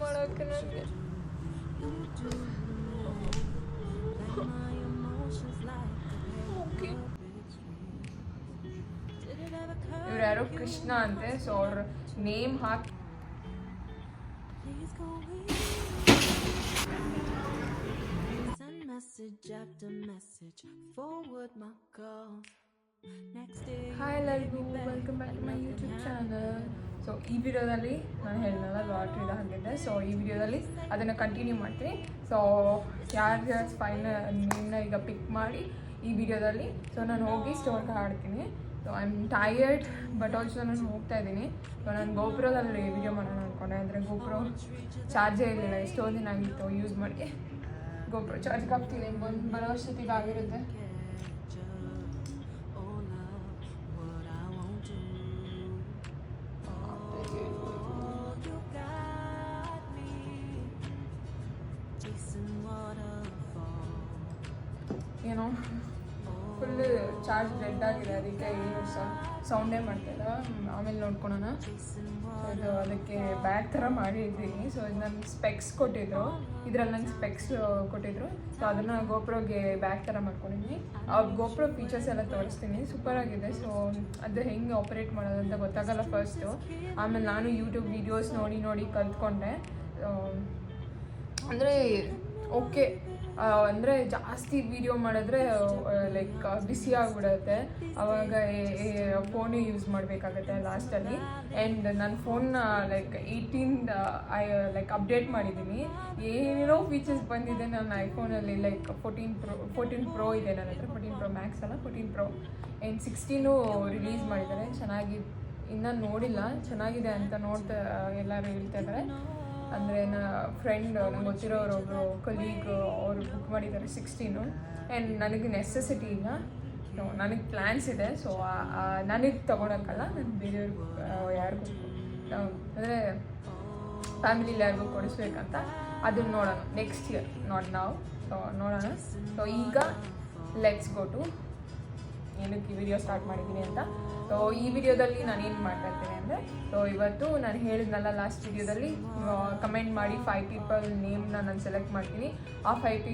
ಮಾಡೋಕ್ಕೆ ನನಗೆ ಇವ್ರು ಯಾರೋ ಕೃಷ್ಣ ಅಂತೆ ಸೊ ಅವ್ರ name hockey Send message after message, forward my call. Hi ಎಲ್ಲರಿಗೂ welcome back to my YouTube channel so ಈ ವಿಡಿಯೋದಲ್ಲಿ ನಾನು ಹೇಳಿದ್ನಲ್ಲ ಲಾಟ್ರಿದ ಹಾಗಿದ್ದೆ ಸೊ ಈ ವಿಡಿಯೋದಲ್ಲಿ ಅದನ್ನು ಕಂಟಿನ್ಯೂ ಮಾಡ್ತೀನಿ. ಸೊ ಯಾರು ಯಾರು ಫೈನ ನಿಮ್ಮನ್ನ ಈಗ ಪಿಕ್ ಮಾಡಿ ಈ ವಿಡಿಯೋದಲ್ಲಿ. ಸೊ ನಾನು ಹೋಗಿ ಸ್ಟೋರ್ಗೆ ಆಡ್ತೀನಿ so I am tired but also ನಾನು ಹೋಗ್ತಾ ಇದ್ದೀನಿ. ಸೊ ನಾನು ಗೋಪುರದಲ್ಲಿ ವಿಡಿಯೋ ಮಾಡೋಣ ಅಂದ್ಕೊಂಡೆ ಅಂದರೆ ಗೋಪುರ ಚಾರ್ಜೇ ಇರಲಿಲ್ಲ. ಎಷ್ಟೋ ದಿನ ಆಗಿತ್ತು ಯೂಸ್ ಮಾಡಿ. ಗೋಪುರ ಚಾರ್ಜ್ ಹಾಕ್ತೀನಿ ಒಂದು ಬರೋ ವರ್ಷತ್ತಿಗೆ ಆಗಿರುತ್ತೆ. ಸೌಂಡೇ ಮಾಡ್ತಿಲ್ಲ ಆಮೇಲೆ ನೋಡ್ಕೊಳೋಣ. ಇದು ಅದಕ್ಕೆ ಬ್ಯಾಗ್ ಥರ ಮಾಡಿದ್ದೀನಿ. ಸೊ ಇದು ನನ್ನ ಸ್ಪೆಕ್ಸ್ ಕೊಟ್ಟಿದ್ರು. ಇದರಲ್ಲಿ ನನ್ನ ಸ್ಪೆಕ್ಸ್ ಕೊಟ್ಟಿದ್ರು. ಸೊ ಅದನ್ನು ಗೋಪ್ರೋಗೆ ಬ್ಯಾಗ್ ಥರ ಮಾಡ್ಕೊಂಡಿದ್ದೀನಿ. ಅವ್ರ ಗೋಪ್ರೋ ಫೀಚರ್ಸ್ ಎಲ್ಲ ತೋರಿಸ್ತೀನಿ. ಸೂಪರ್ ಆಗಿದೆ. ಸೊ ಅದು ಹೆಂಗೆ ಆಪ್ರೇಟ್ ಮಾಡೋದು ಅಂತ ಗೊತ್ತಾಗಲ್ಲ ಫಸ್ಟು ಆಮೇಲೆ ನಾನು ಯೂಟ್ಯೂಬ್ ವೀಡಿಯೋಸ್ ನೋಡಿ ನೋಡಿ ಕಲ್ತ್ಕೊಂಡೆ. ಅಂದರೆ ಓಕೆ ಅಂದರೆ ಜಾಸ್ತಿ ವಿಡಿಯೋ ಮಾಡಿದ್ರೆ ಲೈಕ್ ಬಿಸಿ ಆಗಿಬಿಡುತ್ತೆ. ಅವಾಗ ಫೋನು ಯೂಸ್ ಮಾಡಬೇಕಾಗತ್ತೆ ಲಾಸ್ಟಲ್ಲಿ ಆ್ಯಂಡ್ ನನ್ನ ಫೋನ್ನ like eighteen I like update ಮಾಡಿದ್ದೀನಿ. ಏನೇನೋ ಫೀಚರ್ಸ್ ಬಂದಿದೆ ನನ್ನ ಐಫೋನಲ್ಲಿ like fourteen pro fourteen pro ಇದೆ ನನ್ನ ಹತ್ರ. ಫೋರ್ಟೀನ್ ಪ್ರೋ ಮ್ಯಾಕ್ಸ್ ಅಲ್ಲ fourteen pro and sixteen release ಮಾಡಿದ್ದಾರೆ. ಚೆನ್ನಾಗಿ, ಇನ್ನೂ ನೋಡಿಲ್ಲ. ಚೆನ್ನಾಗಿದೆ ಅಂತ ನೋಡ್ತಾ ಎಲ್ಲರೂ ಹೇಳ್ತಾ ಇದ್ದಾರೆ. ಅಂದರೆ ನನ್ನ ಫ್ರೆಂಡ್ ನಂಗೆ ಗೊತ್ತಿರೋರು ಒಬ್ಬರು ಕೊಲೀಗ್ ಅವರು ಬುಕ್ ಮಾಡಿದ್ದಾರೆ ಸಿಕ್ಸ್ಟೀನು ಆ್ಯಂಡ್ ನನಗೆ ನೆಸೆಸಿಟಿ ಇಲ್ಲ. ನನಗೆ ಪ್ಲ್ಯಾನ್ಸ್ ಇದೆ. ಸೊ ನನಗೆ ತೊಗೊಳಕ್ಕಲ್ಲ. ನಾನು ಬೇರೆಯವ್ರಿಗೂ ಯಾರಿಗೂ ಅಂದರೆ ಫ್ಯಾಮಿಲಿಲಿ ಯಾರಿಗೂ ಕೊಡಿಸ್ಬೇಕಂತ ಅದನ್ನ ನೋಡೋಣ. ನೆಕ್ಸ್ಟ್ ಇಯರ್ ನಾಟ್ ನಾವು ಸೊ ನೋಡೋಣ. ಸೊ ಈಗ ಲೆಟ್ಸ್ ಗೋ ಟು ಏನಕ್ಕೆ ವಿಡಿಯೋ ಸ್ಟಾರ್ಟ್ ಮಾಡಿದ್ದೀನಿ ಅಂತ. ಸೊ ಈ ವಿಡಿಯೋದಲ್ಲಿ ನಾನು ಏನು ಮಾಡ್ತಾ ಇರ್ತೀನಿ ಅಂದರೆ ಸೊ ಇವತ್ತು ನಾನು ಹೇಳಿದ್ನಲ್ಲ ಲಾಸ್ಟ್ ವಿಡಿಯೋದಲ್ಲಿ ಕಮೆಂಟ್ ಮಾಡಿ ಫೈವ್ ಪೀಪಲ್ ನೇಮ್ನ ನಾನು ಸೆಲೆಕ್ಟ್ ಮಾಡ್ತೀನಿ. ಆ ಫೈವ್ ಪೀ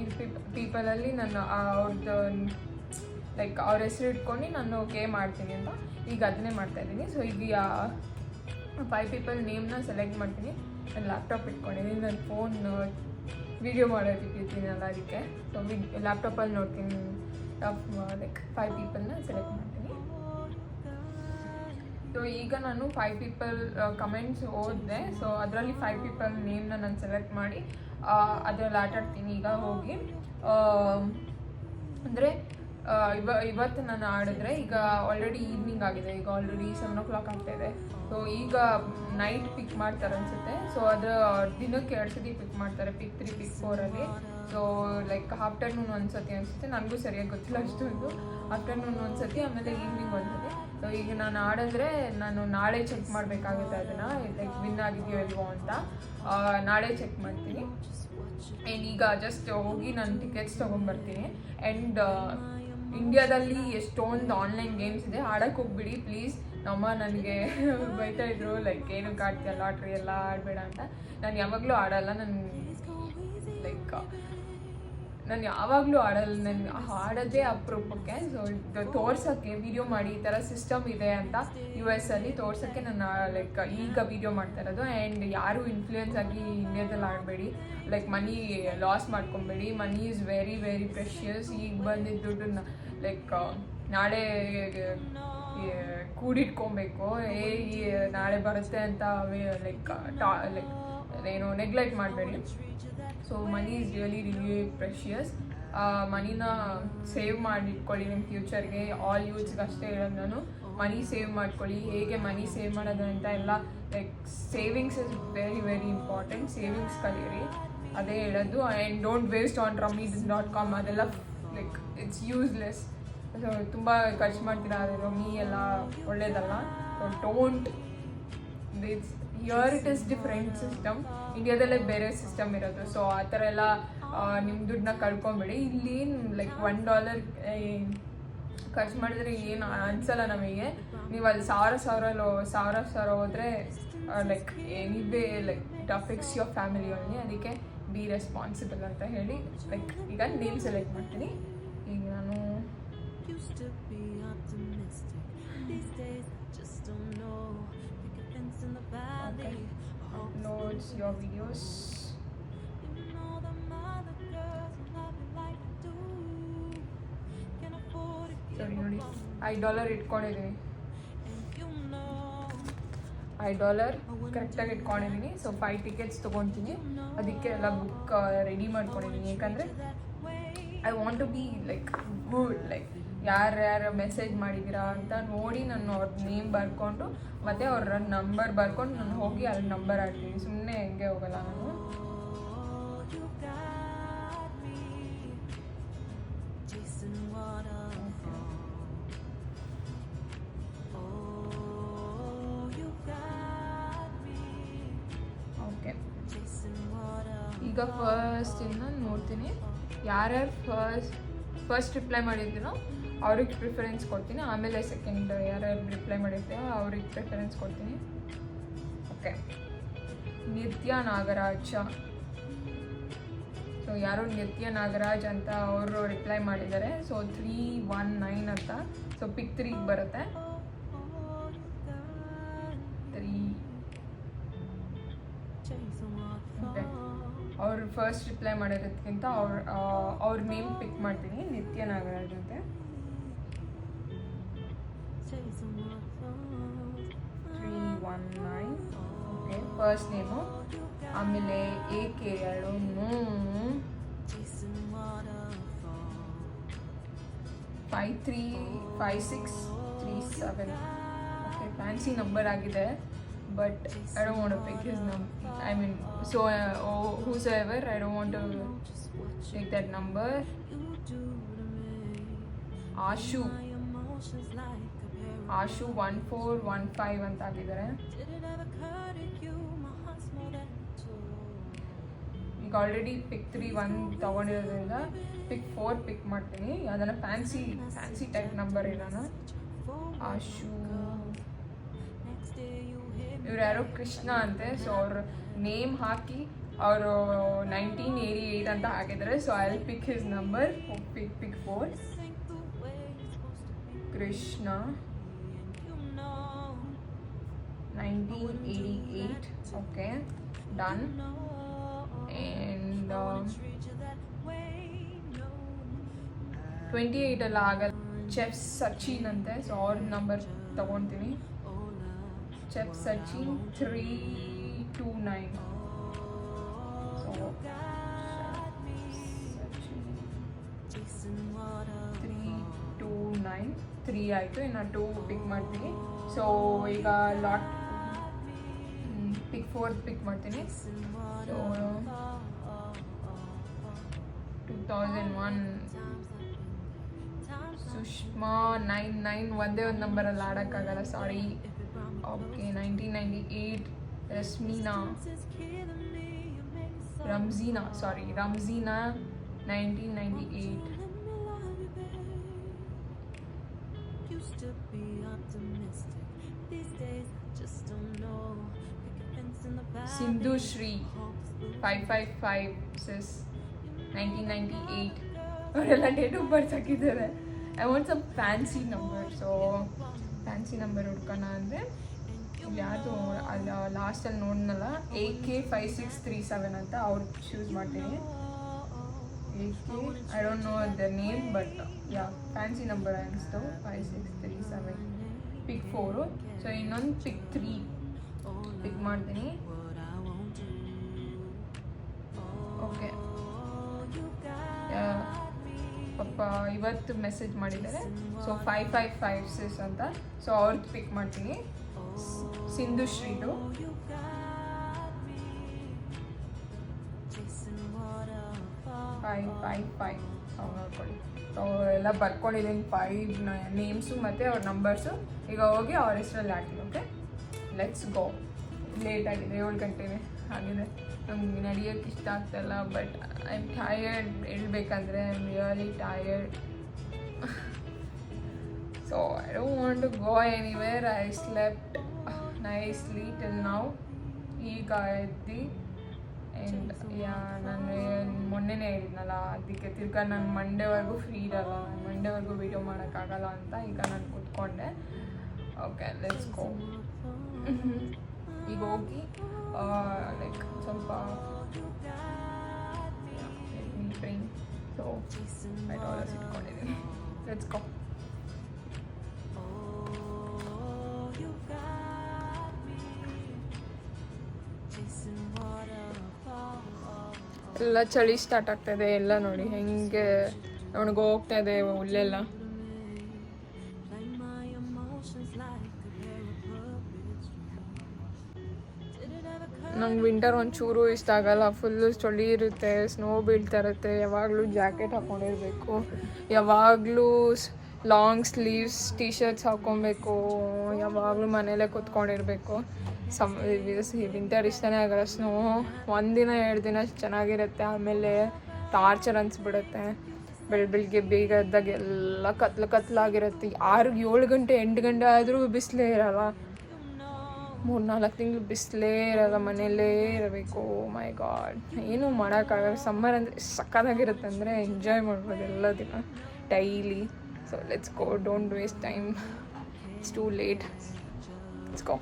ಪೀಪಲಲ್ಲಿ ನಾನು ಅವ್ರದ್ದು ಲೈಕ್ ಅವ್ರ ಹೆಸರು ಇಟ್ಕೊಂಡು ನಾನು ಗೇಮ್ ಮಾಡ್ತೀನಿ ಅಂತ. ಈಗ ಅದನ್ನೇ ಮಾಡ್ತಾ ಇದ್ದೀನಿ. ಸೊ ಈಗ ಫೈವ್ ಪೀಪಲ್ ನೇಮ್ನ ಸೆಲೆಕ್ಟ್ ಮಾಡ್ತೀನಿ. ನಾನು ಲ್ಯಾಪ್ಟಾಪ್ ಇಟ್ಕೊಂಡಿದ್ದೀನಿ. ನನ್ನ ಫೋನ್ ವಿಡಿಯೋ ಮಾಡೋದಕ್ಕೆ ಇರ್ತೀನಲ್ಲ ಅದಕ್ಕೆ. ಸೊ ವಿ ಲ್ಯಾಪ್ಟಾಪಲ್ಲಿ ನೋಡ್ತೀನಿ. ಲೈಕ್ ಫೈವ್ ಪೀಪಲ್ನ ಸೆಲೆಕ್ಟ್ ಮಾಡ್ತೀನಿ. ಸೊ ಈಗ ನಾನು ಫೈವ್ ಪೀಪಲ್ ಕಮೆಂಟ್ಸ್ ಓದಿದೆ. ಸೊ ಅದರಲ್ಲಿ ಫೈವ್ ಪೀಪಲ್ ನೇಮ್ನ ನಾನು ಸೆಲೆಕ್ಟ್ ಮಾಡಿ ಅದರಲ್ಲಿ ಆಟಾಡ್ತೀನಿ ಈಗ ಹೋಗಿ. ಅಂದರೆ ಇವ, ಇವತ್ತು ನಾನು ಆಡಿದ್ರೆ ಈಗ ಆಲ್ರೆಡಿ ಈವ್ನಿಂಗ್ ಆಗಿದೆ. ಈಗ ಆಲ್ರೆಡಿ ಸೆವೆನ್ ಓ ಕ್ಲಾಕ್ ಆಗ್ತಾಯಿದೆ ಸೊ ಈಗ ನೈಟ್ ಪಿಕ್ ಮಾಡ್ತಾರೆ ಅನಿಸುತ್ತೆ. ಸೊ ಅದರ ದಿನಕ್ಕೆ ಎರಡು ಸತಿ ಪಿಕ್ ಮಾಡ್ತಾರೆ ಪಿಕ್ ತ್ರೀ ಪಿಕ್ ಫೋರಲ್ಲಿ ಸೊ ಲೈಕ್ ಆಫ್ಟರ್ನೂನ್ ಒಂದು ಸತಿ ಅನಿಸುತ್ತೆ. ನನಗೂ ಸರಿಯಾಗಿ ಗೊತ್ತಿಲ್ಲ ಅಷ್ಟೊಂದು. ಆಫ್ಟರ್ನೂನ್ ಒಂದು ಸತಿ ಆಮೇಲೆ ಈವ್ನಿಂಗ್ ಒಂದು ಸತಿ ಸೊ ಈಗ ನಾನು ಆಡಿದ್ರೆ ನಾನು ನಾಳೆ ಚೆಕ್ ಮಾಡಬೇಕಾಗುತ್ತೆ ಅದನ್ನು. ಲೈಕ್ ವಿನ್ ಆಗಿದೆಯೋ ಇಲ್ವೋ ಅಂತ. ನಾಳೆ ಚೆಕ್ ಮಾಡ್ತೀನಿ. ಆ್ಯಂಡ್ ಈಗ ಜಸ್ಟ್ ಹೋಗಿ ನಾನು ಟಿಕೆಟ್ಸ್ ತೊಗೊಂಬರ್ತೀನಿ. ಆ್ಯಂಡ್ ಇಂಡಿಯಾದಲ್ಲಿ ಎಷ್ಟೊಂದು ಆನ್ಲೈನ್ ಗೇಮ್ಸ್ ಇದೆ. ಆಡಕ್ಕೆ ಹೋಗ್ಬಿಡಿ ಪ್ಲೀಸ್ ನಮ್ಮ ನನಗೆ ಬೈತಾ ಇದ್ರು ಲೈಕ್ ಏನಕ್ಕೆ ಆಡ್ತೀಯ ಲಾಟ್ರಿ ಎಲ್ಲ ಆಡಬೇಡ ಅಂತ. ನಾನು ಯಾವಾಗಲೂ ಆಡಲ್ಲ. ನಾನು ಲೈಕ್ ನಾನು ಯಾವಾಗಲೂ ಆಡಲ್ಲ ನನಗೆ ಆಡೋದೇ ಅಪರೂಪಕ್ಕೆ. ಸೊ ತೋರ್ಸೋಕ್ಕೆ ವಿಡಿಯೋ ಮಾಡಿ, ಈ ಥರ ಸಿಸ್ಟಮ್ ಇದೆ ಅಂತ ಯು ಎಸ್ ಅಲ್ಲಿ ತೋರ್ಸೋಕ್ಕೆ ನಾನು ಲೈಕ್ ಈಗ ವಿಡಿಯೋ ಮಾಡ್ತಾ ಇರೋದು. ಆ್ಯಂಡ್ ಯಾರು ಇನ್ಫ್ಲೂಯೆನ್ಸ್ ಆಗಿ ಇಂಡಿಯಾದಲ್ಲಿ ಆಡಬೇಡಿ like money loss ಮಾಡ್ಕೊಬೇಡಿ. Money is very very precious ಈಗ ಬಂದಿದ್ದ ದುಡ್ಡನ್ನ ಲೈಕ್ ನಾಳೆ ಕೂಡಿಟ್ಕೊಬೇಕು. ಏ ನಾಳೆ ಬರುತ್ತೆ ಅಂತ ಲೈಕ್ ಟಾ ಲೈಕ್ ಏನು ನೆಗ್ಲೆಕ್ಟ್ ಮಾಡಬೇಡಿ. So money is really really precious ಮನಿನ save ಮಾಡಿ ಇಟ್ಕೊಳ್ಳಿ ನಿಮ್ಮ ಫ್ಯೂಚರ್ಗೆ ಆಲ್ ಯೂಸ್ಗೆ ಅಷ್ಟೇ ಹೇಳೋದು ನಾನು. ಮನಿ ಸೇವ್ ಮಾಡ್ಕೊಳ್ಳಿ. ಹೇಗೆ ಮನಿ ಸೇವ್ ಮಾಡೋದು ಅಂತ ಎಲ್ಲ like savings is very very important savings ಕಲೀರಿ ಅದೇ ಹೇಳೋದು. And don't waste on rummy dot com ಅದೆಲ್ಲ ಲೈಕ್ ಇಟ್ಸ್ ಯೂಸ್ಲೆಸ್ ಸೊ ತುಂಬ ಖರ್ಚು ಮಾಡ್ತೀರಾ? ಅದು ರಮ್ಮಿ ಎಲ್ಲ ಒಳ್ಳೇದಲ್ಲ. So don't this here it is different system ಇಂಡಿಯಾದಲ್ಲೇ ಬೇರೆ ಸಿಸ್ಟಮ್ ಇರೋದು. ಸೊ ಆ ಥರ ಎಲ್ಲ ನಿಮ್ಮ ದುಡ್ಡನ್ನ ಕಳ್ಕೊಂಬಿಡಿ. ಇಲ್ಲಿ ಲೈಕ್ ಒನ್ ಡಾಲರ್ ಖರ್ಚು ಮಾಡಿದ್ರೆ ಏನು ಅನ್ಸಲ್ಲ ನಮಗೆ. ನೀವು ಅಲ್ಲಿ ಸಾವಿರ ಸಾವಿರ ಲೋ ಸಾವಿರ ಸಾವಿರ ಹೋದರೆ ಲೈಕ್ ನೀವೇ ಲೈಕ್ ಟಫಿಕ್ಸ್ ಯುವರ್ ಫ್ಯಾಮಿಲಿ ಒಳಗೆ ಅದಕ್ಕೆ ಬಿ ರೆಸ್ಪಾನ್ಸಿಬಲ್ ಅಂತ ಹೇಳಿ ಲೈಕ್ ಈಗ ನೇಮ್ ಸೆಲೆಕ್ಟ್ ಮಾಡ್ತೀನಿ. ಈಗ ನಾನು Used to be optimistic. These days, just don't know. Pick a your. Oh, give ಸರಿ ನೋಡಿ ಐದು ಡಾಲರ್ ಇಟ್ಕೊಂಡಿದ್ದೀನಿ. ಐದು ಡಾಲರ್ ಕರೆಕ್ಟಾಗಿ ಇಟ್ಕೊಂಡಿದ್ದೀನಿ ಸೊ ಫೈವ್ ಟಿಕೆಟ್ಸ್ ತೊಗೊತೀನಿ ಅದಕ್ಕೆ ಎಲ್ಲ ಬುಕ್ ರೆಡಿ ಮಾಡ್ಕೊಂಡಿದ್ದೀನಿ ಯಾಕಂದರೆ I want to be like good like ಯಾರ್ಯಾರು ಮೆಸೇಜ್ ಮಾಡಿದ್ದೀರಾ ಅಂತ ನೋಡಿ ನಾನು ಅವ್ರ ನೇಮ್ ಬರ್ಕೊಂಡು, ಮತ್ತು ಅವ್ರ ನಂಬರ್ ಬರ್ಕೊಂಡು ನಾನು ಹೋಗಿ ಅಲ್ಲಿ ನಂಬರ್ ಆಡ್ತೀನಿ ಸುಮ್ಮನೆ ಹೆಂಗೆ ಹೋಗಲ್ಲ ನಾನು. ಓಕೆ. ಈಗ ಫಸ್ಟ್ ಇಂದ ನೋಡ್ತೀನಿ. ಯಾರ್ಯಾರು ಫಸ್ಟ್ ಫಸ್ಟ್ ರಿಪ್ಲೈ ಮಾಡಿದ್ದೀನೋ ಅವ್ರಿಗೆ ಪ್ರಿಫರೆನ್ಸ್ ಕೊಡ್ತೀನಿ. ಆಮೇಲೆ ಸೆಕೆಂಡ್ ಯಾರ್ಯಾರು ರಿಪ್ಲೈ ಮಾಡಿರ್ತೀವೋ ಅವ್ರಿಗೆ ಪ್ರಿಫರೆನ್ಸ್ ಕೊಡ್ತೀನಿ. ಓಕೆ ನಿತ್ಯ ನಾಗರಾಜ. ಸೊ ಯಾರೋ ನಿತ್ಯ ನಾಗರಾಜ್ ಅಂತ ಅವರು ರಿಪ್ಲೈ ಮಾಡಿದ್ದಾರೆ. ಸೊ ತ್ರೀ ಒನ್ ನೈನ್ ಅಂತ. ಸೊ ಪಿಕ್ ತ್ರೀಗೆ ಬರುತ್ತೆ. ಅವ್ರು ಫಸ್ಟ್ ರಿಪ್ಲೈ ಮಾಡಿರೋದಕ್ಕಿಂತ ಅವ್ರ ಅವ್ರ ನೇಮ್ ಪಿಕ್ ಮಾಡ್ತೀನಿ ನಿತ್ಯ ನಾಗರಾಜ್ ಅಂತ. Three one nine okay first name ಆಮೇಲೆ ಎ ಕೆ ಎರಡು. Five three five six three seven okay fancy number ಆಗಿದೆ. But I don't want pick his name I mean so whose ever I don't want Just what take that number you do to me. Ashu My emotions like a pair Ashu one four one five ಅಂತ ಆಗಿದ್ದಾರೆ Did it ever occur to you? My heart's more than two. ಈಗ already pick three one ತೊಗೊಂಡಿರೋದ್ರಿಂದ pick four pick ಮಾಡ್ತೀನಿ ಅದನ್ನು fancy fancy type number ಇರೋಣ ಆಶು ಇವ್ರು ಯಾರೋ? ಕೃಷ್ಣ ಅಂತೆ. ಸೊ ಅವ್ರ ನೇಮ್ ಹಾಕಿ ಅವರು ನೈನ್ಟೀನ್ ಏಯ್ಟಿ ಏಯ್ಟ್ ಅಂತ ಹಾಕಿದ್ದಾರೆ. So I pick his number pick pick four This ain't the way it's supposed to be. Krishna And you know, nineteen eighty eight okay done know. And Treat you that way, no. Twenty ಏಯ್ಟಲ್ಲಿ ಆಗಲ್ಲ. Chef Sachin ಅಂತೆ. So ಅವ್ರ number ತೊಗೊತೀನಿ. Oh, love. Chef Sachin three two nine three ಆಯಿತು ಇನ್ನು two pick ಮಾಡ್ತೀನಿ. So ಈಗ lot pick fourth pick ಮಾಡ್ತೀನಿ. So. Two thousand one Sushma nine nine ಒಂದೇ ಒಂದು ನಂಬರಲ್ಲಿ ಆಡೋಕ್ಕಾಗಲ್ಲ sorry okay nineteen ninety eight Rashmina Ranjeena sorry Ranjeena nineteen ninety eight Used to be optimistic. These days, I just don't know. Pick a fence in the valley. Sindhu Shri Hopes will five five five Sis nineteen ninety eight ಅವರೆಲ್ಲ date of birth ಹಾಕಿದ್ದಾರೆ I want some fancy number so fancy number ಹುಡ್ಕೋಣ ಅಂದರೆ ಯಾವುದು ಅಲ್ಲಿ ಲಾಸ್ಟಲ್ಲಿ ನೋಡಿನಲ್ಲ A K five six three seven ಅಂತ ಅವ್ರು choose ಮಾಡ್ತೀನಿ. A K I don't know the name but yeah fancy number ಅನಿಸ್ತು five six three seven pick four so ಇನ್ನೊಂದು pick three pick ಮಾಡ್ತೀನಿ. ಓಕೆ ಪಾಪ, ಇವತ್ತು ಮೆಸೇಜ್ ಮಾಡಿದ್ದಾರೆ. So five five five six ಅಂತ. ಸೊ ಅವ್ರದ್ದು ಪಿಕ್ ಮಾಡ್ತೀನಿ. ಸ್- ಸಿಂಧು ಶ್ರೀದು You got me. Chasing five five five ಅವ್ರು ನೋಡ್ಕೊಳ್ಳಿ. ಸೊ ಎಲ್ಲ ಬರ್ಕೊಂಡಿದ್ದೀನಿ ಫೈವ್ ನೇಮ್ಸು ಮತ್ತು ಅವ್ರ ನಂಬರ್ಸು ಈಗ ಹೋಗಿ ಅವ್ರ ಹೆಸರಲ್ಲಿ ಹಾಕ್ತೀನಿ ಓಕೆ ಲೆಟ್ಸ್ ಗೋ ಲೇಟ್ ಆಗಿದೆ, ಏಳು ಗಂಟೆಗೆ ಆಗಿದೆ. ನಮ್ಗೆ ನಡೆಯೋಕ್ಕೆ ಇಷ್ಟ ಆಗ್ತಾಯಿಲ್ಲ ಬಟ್ ಐ ಆಮ್ ಟಯರ್ಡ್ ಹೇಳ್ಬೇಕಂದ್ರೆ I am really tired so I don't want to go anywhere I slept nicely till ನಾವು ಈಗ ಎದ್ದು ಆ್ಯಂಡ್ ಯಾ ನಾನು ಮೊನ್ನೆನೇ ಹೇಳಿದ್ನಲ್ಲ ಅದಕ್ಕೆ ತಿರ್ಗಾ ನಾನು ಮಂಡೇವರೆಗೂ ಫ್ರೀ ಇರಲ್ಲ ನಾನು ಮಂಡೇವರೆಗೂ ವೀಡಿಯೋ ಮಾಡೋಕ್ಕಾಗಲ್ಲ ಅಂತ ಈಗ ನಾನು ಕೂತ್ಕೊಂಡೆ. ಓಕೆ ಲೆಟ್ಸ್ ಗೋ ಈಗ ಹೋಗಿ ಲೈಕ್ ಸ್ವಲ್ಪ ಫ್ರೆಂಡ್ ಸೊ ಐ ಡಾಲರ್ಸ್ ಇಟ್ಕೊಂಡಿದ್ದೀನಿ ಲೆಟ್ಸ್ ಗೋ ಎಲ್ಲ ಚಳಿ ಸ್ಟಾರ್ಟ್ ಆಗ್ತಾಯಿದೆ ಎಲ್ಲ ನೋಡಿ ಹೆಂಗೆ ಅವನಿಗೆ ಹೋಗ್ತಾ ಇದೆ occur? ನಂಗೆ ವಿಂಟರ್ ಒಂಚೂರು ಇಷ್ಟ ಆಗಲ್ಲ ಫುಲ್ಲು ಚಳಿ ಇರುತ್ತೆ ಸ್ನೋ ಬೀಳ್ತಾ ಇರುತ್ತೆ, ಯಾವಾಗಲೂ ಜಾಕೆಟ್ ಹಾಕೊಂಡಿರ್ಬೇಕು ಯಾವಾಗಲೂ ಲಾಂಗ್ ಸ್ಲೀವ್ಸ್ ಟೀ ಶರ್ಟ್ಸ್ ಹಾಕ್ಕೊಬೇಕು ಯಾವಾಗಲೂ ಮನೇಲೇ ಕೂತ್ಕೊಂಡಿರ್ಬೇಕು ಸಮ್ ವಿಂಟರ್ ಇಷ್ಟನೇ ಆಗಲ್ಲ ಸ್ನೋ ಒಂದಿನ ಎರಡು ದಿನ ಚೆನ್ನಾಗಿರುತ್ತೆ, ಆಮೇಲೆ ಟಾರ್ಚರ್ ಅನಿಸ್ಬಿಡುತ್ತೆ. ಬೆಳ್ ಬೆಳಿಗ್ಗೆ ಬೇಗ ಎದ್ದಾಗ ಎಲ್ಲ ಕತ್ಲು ಕತ್ಲಾಗಿರುತ್ತೆ. ಆರು ಏಳು ಗಂಟೆ, ಎಂಟು ಗಂಟೆ ಆದರೂ ಬಿಸಿಲೇ ಇರಲ್ಲ. ಮೂರು ನಾಲ್ಕು ತಿಂಗಳು ಬಿಸಿಲೇ ಇರಲ್ಲ ಮನೆಯಲ್ಲೇ ಇರಬೇಕು. ಮೈ ಗಾಡ್ ಏನೂ ಮಾಡೋಕ್ಕಾಗಲ್ಲ. ಸಮ್ಮರ್ ಅಂದರೆ ಸಕ್ಕತ್ತಾಗಿರುತ್ತೆ ಅಂದರೆ ಎಂಜಾಯ್ ಮಾಡ್ಬೋದು ಎಲ್ಲ ದಿನ. Daily so let's go don't waste time it's too late let's go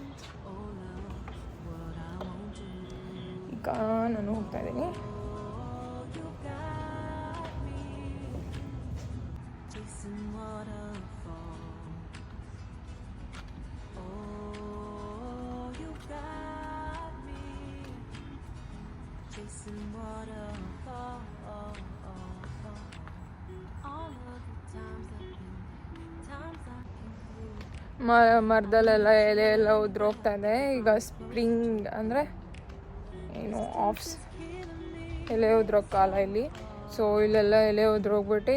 times I can ಮ ಮರದಲ್ಲೆಲ್ಲ ಎಲೆ ಎಲ್ಲ ಉದ್ರೋಗ್ತಾ ಇದೆ. ಈಗ ಸ್ಪ್ರಿಂಗ್ ಅಂದರೆ ಏನು ಆಫ್ಸ್ ಎಲೆ ಉದ್ರೋ ಕಾಲ ಇಲ್ಲಿ. ಸೊ ಇಲ್ಲೆಲ್ಲ ಎಲೆ ಉದ್ರೋಗ್ಬಿಟ್ಟು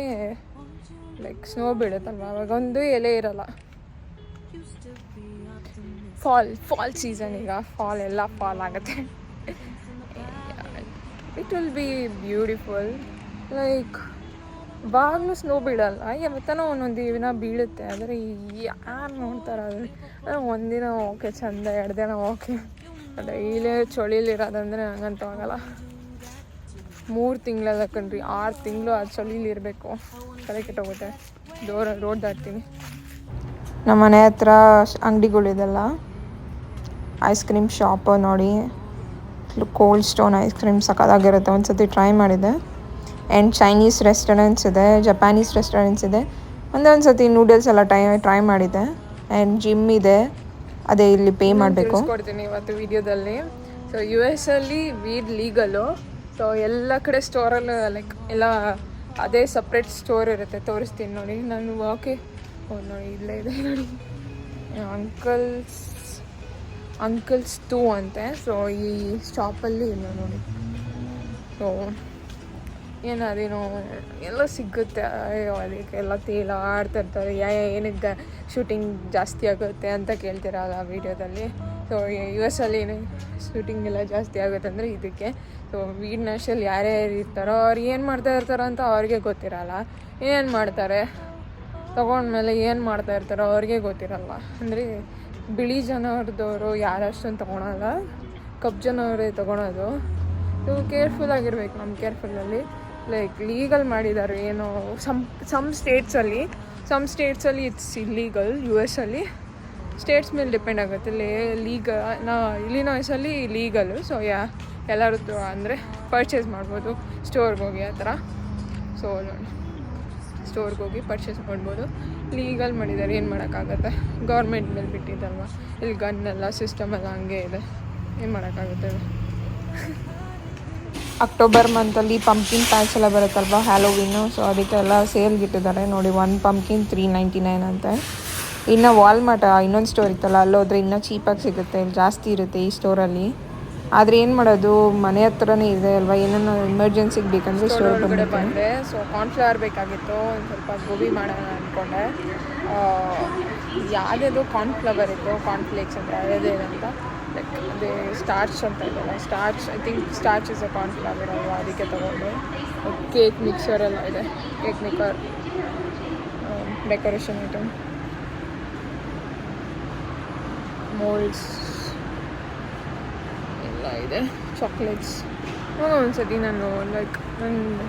ಲೈಕ್ ಸ್ನೋ ಬೀಳುತ್ತಲ್ವ? ಅವಾಗ ಒಂದು ಎಲೆ ಇರಲ್ಲ. ಫಾಲ್ ಫಾಲ್ ಸೀಸನ್ ಈಗ. ಫಾಲ್ ಎಲ್ಲ ಫಾಲ್ ಆಗುತ್ತೆ. It will be beautiful like ಬಾಗ್ಲೂ snow ಬೀಳಲ್ಲ. ಯಾವತ್ತನೋ ಒಂದೊಂದು ದಿನ ಬೀಳುತ್ತೆ. ಆದರೆ, ಯಾರು ನೋಡ್ತಾರೆ ಅದು. ಒಂದಿನ ಓಕೆ, ಚಂದ, ಎರಡು ದಿನ ಓಕೆ. ಡೈಲಿ ಚಳಿಲಿರೋದಂದರೆ ನಂಗಂತೂ ಆಗಲ್ಲ. ಮೂರು ತಿಂಗಳಲ್ಲ ಕಣ್ರಿ, ಆರು ತಿಂಗಳು ಆ ಚಳಿಲಿ ಇರಬೇಕು. ತಲೆ ಕೆಟ್ಟೋಗುತ್ತೆ. ದೂರ ರೋಡ್ ದಾಟ್ತೀನಿ. ನಮ್ಮ ಮನೆ ಹತ್ರ ಅಂಗಡಿಗಳಿದೆಲ್ಲ. ಐಸ್ ಕ್ರೀಮ್ ಶಾಪ್ ನೋಡಿ. ಕೋಲ್ಡ್ ಸ್ಟೋನ್ ಐಸ್ ಕ್ರೀಮ್ ಸಖತ್ತಾಗಿರುತ್ತೆ. ಒಂದು ಸತಿ ಟ್ರೈ ಮಾಡಿದೆ. ಆ್ಯಂಡ್ ಚೈನೀಸ್ ರೆಸ್ಟೋರೆಂಟ್ಸ್ ಇದೆ ಜಪಾನೀಸ್ ರೆಸ್ಟೋರೆಂಟ್ಸ್ ಇದೆ. ಒಂದೊಂದು ಸತಿ ನೂಡಲ್ಸ್ ಎಲ್ಲ ಟ್ರೈ ಟ್ರೈ ಮಾಡಿದೆ. ಆ್ಯಂಡ್ ಜಿಮ್ ಇದೆ. ಅದೇ ಇಲ್ಲಿ ಪೇ ಮಾಡಬೇಕು. ಕೊಡ್ತೀನಿ ಇವತ್ತು ವಿಡಿಯೋದಲ್ಲಿ. ಸೊ ಯು ಎಸ್ ಅಲ್ಲಿ ವೀಡ್ ಲೀಗಲು ಸೊ ಎಲ್ಲ ಕಡೆ ಸ್ಟೋರಲ್ಲಿ ಲೈಕ್ ಎಲ್ಲ ಅದೇ ಸಪ್ರೇಟ್ ಸ್ಟೋರ್ ಇರುತ್ತೆ. ತೋರಿಸ್ತೀನಿ ನೋಡಿ. ನಾನು ಓಕೆ ಓ ನೋಡಿ ಇಲ್ಲೇ ಇದೆ ನೋಡಿ. ಅಂಕಲ್ಸ್ ಅಂಕಲ್ಸ್ ಟೂ ಅಂತೆ. ಸೊ ಈ ಸ್ಟಾಪಲ್ಲಿ ಇಲ್ಲ ನೋಡಿ. ಸೊ ಏನು ಎಲ್ಲ ಸಿಗುತ್ತೆ. ಅಯ್ಯೋ ಅದಕ್ಕೆಲ್ಲ ತೇಲ ಆಡ್ತಾ ಇರ್ತಾರೆ. ಯಾ ಏನಕ್ಕೆ ಶೂಟಿಂಗ್ ಜಾಸ್ತಿ ಆಗುತ್ತೆ ಅಂತ ಕೇಳ್ತೀರಲ್ಲ ವೀಡಿಯೋದಲ್ಲಿ? ಸೊ ಯು ಎಸ್ ಅಲ್ಲಿ ಶೂಟಿಂಗ್ ಎಲ್ಲ ಜಾಸ್ತಿ ಆಗುತ್ತೆ ಅಂದರೆ ಇದಕ್ಕೆ. ಸೊ ವೀಡ್ ನ್ಯಾಷಲ್ಲಿ ಯಾರ್ಯಾರು ಇರ್ತಾರೋ ಅವ್ರು ಏನು ಮಾಡ್ತಾ ಇರ್ತಾರೋ ಅಂತ ಅವ್ರಿಗೆ ಗೊತ್ತಿರಲ್ಲ. ಏನು ಮಾಡ್ತಾರೆ? ತೊಗೊಂಡ್ಮೇಲೆ ಏನು ಮಾಡ್ತಾ ಇರ್ತಾರೋ ಅವ್ರಿಗೆ ಗೊತ್ತಿರಲ್ಲ. ಅಂದರೆ ಬಿಳಿ ಜನರದವರು ಯಾರು ಅಷ್ಟೊಂದು ತೊಗೊಳಲ್ಲ. ಕಪ್ಪು ಜನವರೇ ತೊಗೊಳೋದು. ಸೊ ಕೇರ್ಫುಲ್ ಆಗಿರ್ಬೇಕು ನಮ್ಮ ಕೇರ್ಫುಲ್ಲಲ್ಲಿ ಲೈಕ್ ಲೀಗಲ್ ಮಾಡಿದ್ದಾರೆ ಏನೋ ಸಮ್ ಸಮ್ ಸ್ಟೇಟ್ಸಲ್ಲಿ ಸಮ್ ಸ್ಟೇಟ್ಸಲ್ಲಿ ಇಟ್ಸ್ ಇಲ್ಲೀಗಲ್ ಯು ಎಸ್ ಅಲ್ಲಿ. ಸ್ಟೇಟ್ಸ್ ಮೇಲೆ ಡಿಪೆಂಡ್ ಆಗುತ್ತೆ. ಲೇ ಲೀಗ ನಾ ಇಲಿನಾಯ್ಸಲ್ಲಿ ಲೀಗಲು ಸೊ ಯಾ ಎಲ್ಲರೂ ಅಂದರೆ ಪರ್ಚೇಸ್ ಮಾಡ್ಬೋದು. ಸ್ಟೋರ್ಗೆ ಹೋಗಿ ಆ ಥರ. ಸೊ ನೋಡಿ. ಸ್ಟೋರ್ಗೆ ಹೋಗಿ ಪರ್ಚೇಸ್ ಮಾಡ್ಬೋದು. ಲೀಗಲ್ ಮಾಡಿದ್ದಾರೆ, ಏನು ಮಾಡೋಕ್ಕಾಗತ್ತೆ? ಗೌರ್ಮೆಂಟ್ ಮೇಲೆ ಬಿಟ್ಟಿದ್ದಲ್ವ? ಇಲ್ಲಿ ಗನ್ ಎಲ್ಲ ಸಿಸ್ಟಮ್ ಎಲ್ಲ ಹಂಗೆ ಇದೆ. ಏನು ಮಾಡೋಕ್ಕಾಗುತ್ತೆ? ಅಕ್ಟೋಬರ್ ಮಂತಲ್ಲಿ ಪಂಪ್ಕಿನ್ ಪ್ಯಾಚ್ ಎಲ್ಲ ಬರುತ್ತಲ್ವ ಹ್ಯಾಲೋವಿನ್ನು ಸೊ ಅದಕ್ಕೆಲ್ಲ ಸೇಲ್ಗೆ ಇಟ್ಟಿದ್ದಾರೆ ನೋಡಿ one pumpkin three ninety nine ಅಂತೆ. ಇನ್ನು ವಾಲ್ಮಾರ್ಟ್ ಇನ್ನೊಂದು ಸ್ಟೋರ್ ಇತ್ತಲ್ಲ ಅಲ್ಲೋದ್ರೆ ಇನ್ನೂ ಚೀಪಾಗಿ ಸಿಗುತ್ತೆ. ಇಲ್ಲಿ ಜಾಸ್ತಿ ಇರುತ್ತೆ ಈ ಸ್ಟೋರಲ್ಲಿ ಆದರೆ ಏನು ಮಾಡೋದು ಮನೆ ಹತ್ರನೇ ಇದೆ ಅಲ್ವಾ? ಏನನ್ನ ಎಮರ್ಜೆನ್ಸಿಗೆ ಬೇಕಂದ್ರೆ ಸ್ಟೋರ್ ಬಂದೆ ಸೊ ಕಾರ್ನ್ಫ್ಲವರ್ ಬೇಕಾಗಿತ್ತು ಒಂದು ಸ್ವಲ್ಪ ಗೋಬಿ ಮಾಡೋಣ ಅಂದ್ಕೊಂಡೆ ಯಾವುದೇ ಕಾರ್ನ್ಫ್ಲವರ್ ಇತ್ತು ಕಾರ್ನ್ಫ್ಲೇಕ್ಸ್ ಅಂತ ಯಾವುದೇ ಅಂತ ಲೈಕ್ ಅದೇ ಸ್ಟಾರ್ಚ್ ಅಂತ ಇದೆಯಲ್ಲ starch I think starch is a cornflour ಅಲ್ವಾ ಅದಕ್ಕೆ ತೊಗೊಂಡು ಕೇಕ್ ಮಿಕ್ಸರ್ ಎಲ್ಲ ಇದೆ cake maker decoration item moulds ಎಲ್ಲ ಇದೆ ಚಾಕ್ಲೇಟ್ಸ್ ಇವಾಗ ಒಂದ್ಸತಿ ನಾನು ಲೈಕ್ ನನ್ನ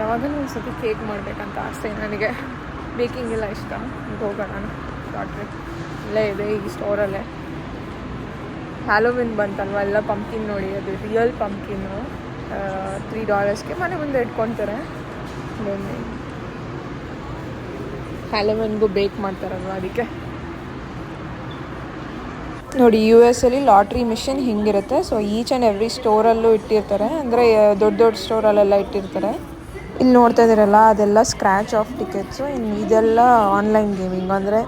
ಯಾವಾಗಲೂ ಒಂದ್ಸತಿ ಕೇಕ್ ಮಾಡಬೇಕಂತ ಆಸೆ ನನಗೆ. ಬೇಕಿಂಗ್ ಎಲ್ಲ ಇಷ್ಟ. ಹೋಗೋಣ ಡಾಕ್ಟ್ರಿ ಇಲ್ಲೇ ಇದೆ, ಈ ಸ್ಟೋರಲ್ಲೇ ಹ್ಯಾಲೋವಿನ್ ಬಂತಲ್ವ? ಎಲ್ಲ ಪಂಪ್ಕಿನ್ ನೋಡಿ, ಅದು ರಿಯಲ್ ಪಂಪ್ಕಿನ್ನು ತ್ರೀ ಡಾಲರ್ಸ್ಗೆ ಮನೆ ಮುಂದೆ ಇಟ್ಕೊತಾರೆ. ಹ್ಯಾಲೋವಿನ್ಗೂ ಬೇಕ್ ಮಾಡ್ತಾರಲ್ವ ಅದಕ್ಕೆ? ನೋಡಿ ಯು ಎಸ್ ಅಲ್ಲಿ ಲಾಟ್ರಿ ಮಿಷಿನ್ ಹಿಂಗಿರುತ್ತೆ. ಸೊ ಈಚ್ ಆ್ಯಂಡ್ ಎವ್ರಿ ಸ್ಟೋರಲ್ಲೂ ಇಟ್ಟಿರ್ತಾರೆ. ಅಂದರೆ ದೊಡ್ಡ ದೊಡ್ಡ ಸ್ಟೋರಲ್ಲೆಲ್ಲ ಇಟ್ಟಿರ್ತಾರೆ. ಇಲ್ಲಿ ನೋಡ್ತಾ ಇದ್ದೀರಲ್ಲ, ಅದೆಲ್ಲ ಸ್ಕ್ರ್ಯಾಚ್ ಆಫ್ ಟಿಕೆಟ್ಸು ಇನ್ನು ಇದೆಲ್ಲ ಆನ್ಲೈನ್ ಗೇಮಿಂಗ್ ಅಂದರೆ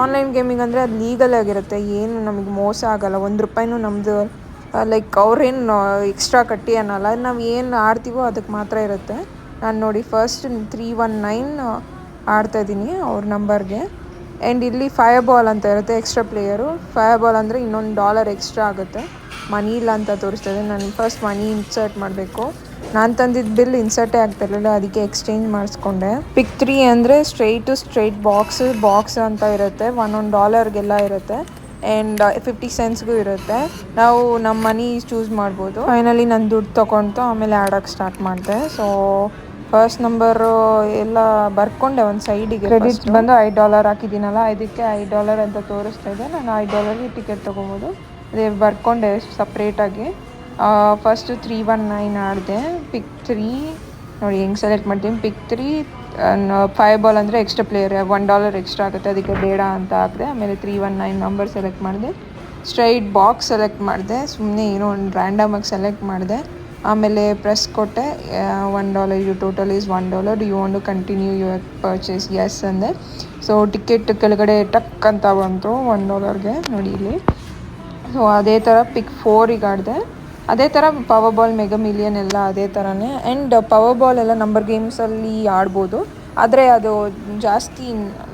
ಆನ್ಲೈನ್ ಗೇಮಿಂಗ್ ಅಂದರೆ ಅದು ಲೀಗಲ್ ಆಗಿರುತ್ತೆ. ಏನು ನಮಗೆ ಮೋಸ ಆಗಲ್ಲ. ಒಂದು ರೂಪಾಯಿನೂ ನಮ್ಮದು ಲೈಕ್ ಅವ್ರೇನು ಎಕ್ಸ್ಟ್ರಾ ಕಟ್ಟಿ ಅನ್ನೋಲ್ಲ. ನಾವು ಏನು ಆಡ್ತೀವೋ ಅದಕ್ಕೆ ಮಾತ್ರ ಇರುತ್ತೆ. ನಾನು ನೋಡಿ ಫಸ್ಟ್ ತ್ರೀ ಒನ್ ನೈನ್ ಆಡ್ತಾ ಇದ್ದೀನಿ ಅವ್ರ ನಂಬರ್ಗೆ ಆ್ಯಂಡ್ ಇಲ್ಲಿ ಫೈರ್ ಬಾಲ್ ಅಂತ ಇರುತ್ತೆ ಎಕ್ಸ್ಟ್ರಾ ಪ್ಲೇಯರು ಫೈರ್ ಬಾಲ್ ಅಂದರೆ ಇನ್ನೊಂದು ಡಾಲರ್ ಎಕ್ಸ್ಟ್ರಾ ಆಗುತ್ತೆ. ಮನಿ ಇಲ್ಲ ಅಂತ ತೋರಿಸ್ತದೆ ನಾನು ಫಸ್ಟ್ ಮನಿ ಇನ್ಸರ್ಟ್ ಮಾಡಬೇಕು. ನಾನು ತಂದಿದ್ದ ಬಿಲ್ ಇನ್ಸರ್ಟೇ ಆಗ್ತಿರಲಿಲ್ಲ ಅದಕ್ಕೆ ಎಕ್ಸ್ಚೇಂಜ್ ಮಾಡಿಸ್ಕೊಂಡೆ. ಪಿಕ್ ತ್ರೀ ಅಂದರೆ ಸ್ಟ್ರೈಟು ಸ್ಟ್ರೈಟ್ ಬಾಕ್ಸ್ ಬಾಕ್ಸ್ ಅಂತ ಇರುತ್ತೆ. ಒಂದೊಂದು ಡಾಲರ್ಗೆಲ್ಲ ಇರುತ್ತೆ. ಆ್ಯಂಡ್ ಫಿಫ್ಟಿ ಸೆನ್ಸ್ಗೂ ಇರುತ್ತೆ. ನಾವು ನಮ್ಮ ಮನಿ ಚೂಸ್ ಮಾಡ್ಬೋದು. ಫೈನಲಿ ನಾನು ದುಡ್ಡು ತೊಗೊಂಡು ಆಮೇಲೆ ಆಡೋಕ್ಕೆ ಸ್ಟಾರ್ಟ್ ಮಾಡಿದೆ. ಸೊ ಫಸ್ಟ್ ನಂಬರು ಎಲ್ಲ ಬರ್ಕೊಂಡೆ ಒಂದು ಸೈಡಿಗೆ ಕ್ರೆಡಿಟ್ ಬಂದು ಐದು ಡಾಲರ್ ಹಾಕಿದ್ದೀನಲ್ಲ ಇದಕ್ಕೆ ಐದು ಡಾಲರ್ ಅಂತ ತೋರಿಸ್ತಾ ಇದೆ. ನಾನು ಐದು ಡಾಲರ್ಗೆ ಟಿಕೆಟ್ ತೊಗೊಬೋದು. ಅದೇ ಬರ್ಕೊಂಡೆ ಸಪ್ರೇಟಾಗಿ ಫಸ್ಟು ತ್ರೀ ಒನ್ ನೈನ್ ಆಡಿದೆ. ಪಿಕ್ ತ್ರೀ ನೋಡಿ ಹೆಂಗೆ ಸೆಲೆಕ್ಟ್ ಮಾಡ್ತೀನಿ. ಪಿಕ್ ತ್ರೀ ಫೈವ್ ಬಾಲ್ ಅಂದರೆ extra player one dollar extra ಆಗುತ್ತೆ. ಅದಕ್ಕೆ ಬೇಡ ಅಂತ ಹಾಕಿದೆ. ಆಮೇಲೆ three one nine number select ಮಾಡಿದೆ. ಸ್ಟ್ರೈಟ್ ಬಾಕ್ಸ್ ಸೆಲೆಕ್ಟ್ ಮಾಡಿದೆ. ಸುಮ್ಮನೆ ಏನೋ ಒಂದು ರ್ಯಾಂಡಮಾಗಿ ಸೆಲೆಕ್ಟ್ ಮಾಡಿದೆ. ಆಮೇಲೆ ಪ್ರೆಸ್ ಕೊಟ್ಟೆ one dollar you total is one dollar you want to continue your purchase yes ಅಂದೆ. ಸೊ ಟಿಕೆಟ್ ಕೆಳಗಡೆ ಟಕ್ ಅಂತ ಬಂತು ಒನ್ ಡಾಲರ್ಗೆ ನೋಡಿ ಇಲ್ಲಿ. ಸೊ ಅದೇ ಥರ ಪಿಕ್ ಫೋರಿಗೆ ಆಡಿದೆ. ಅದೇ ಥರ ಪವರ್ ಬಾಲ್ ಮೆಗಾ ಮಿಲಿಯನ್ ಎಲ್ಲ ಅದೇ ಥರನೇ ಆ್ಯಂಡ್ ಪವರ್ ಬಾಲ್ ಎಲ್ಲ ನಂಬರ್ ಗೇಮ್ಸಲ್ಲಿ ಆಡ್ಬೋದು. ಆದರೆ ಅದು ಜಾಸ್ತಿ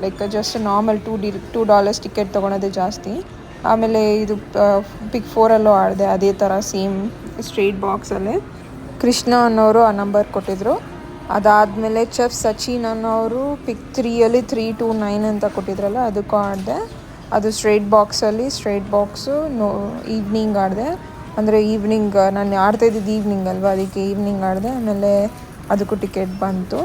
like just normal two D two dollars ticket ತೊಗೊಳೋದೇ ಜಾಸ್ತಿ. ಆಮೇಲೆ ಇದು ಪಿಕ್ ಫೋರಲ್ಲೂ ಆಡಿದೆ, ಅದೇ ಥರ ಸೇಮ್ ಸ್ಟ್ರೀಟ್ ಬಾಕ್ಸಲ್ಲಿ ಕೃಷ್ಣ ಅನ್ನೋರು ಆ ನಂಬರ್ ಕೊಟ್ಟಿದ್ರು. ಅದಾದಮೇಲೆ ಚೆಫ್ ಸಚಿನ್ ಅನ್ನೋರು ಪಿಕ್ ತ್ರೀಯಲ್ಲಿ ತ್ರೀ ಟು ನೈನ್ ಅಂತ ಕೊಟ್ಟಿದ್ರಲ್ಲ, ಅದಕ್ಕೂ ಆಡಿದೆ. ಅದು ಸ್ಟ್ರೈಟ್ ಬಾಕ್ಸಲ್ಲಿ ಸ್ಟ್ರೈಟ್ ಬಾಕ್ಸು ನೋ ಈವ್ನಿಂಗ್ ಆಡಿದೆ. ಅಂದರೆ ಈವ್ನಿಂಗ್ ನಾನು ಆಡ್ತಾ ಇದ್ದಿದ್ದು ಈವ್ನಿಂಗ್ ಅಲ್ವಾ, ಅದಕ್ಕೆ ಈವ್ನಿಂಗ್ ಆಡಿದೆ. ಆಮೇಲೆ ಅದಕ್ಕೂ ಟಿಕೆಟ್ ಬಂತು.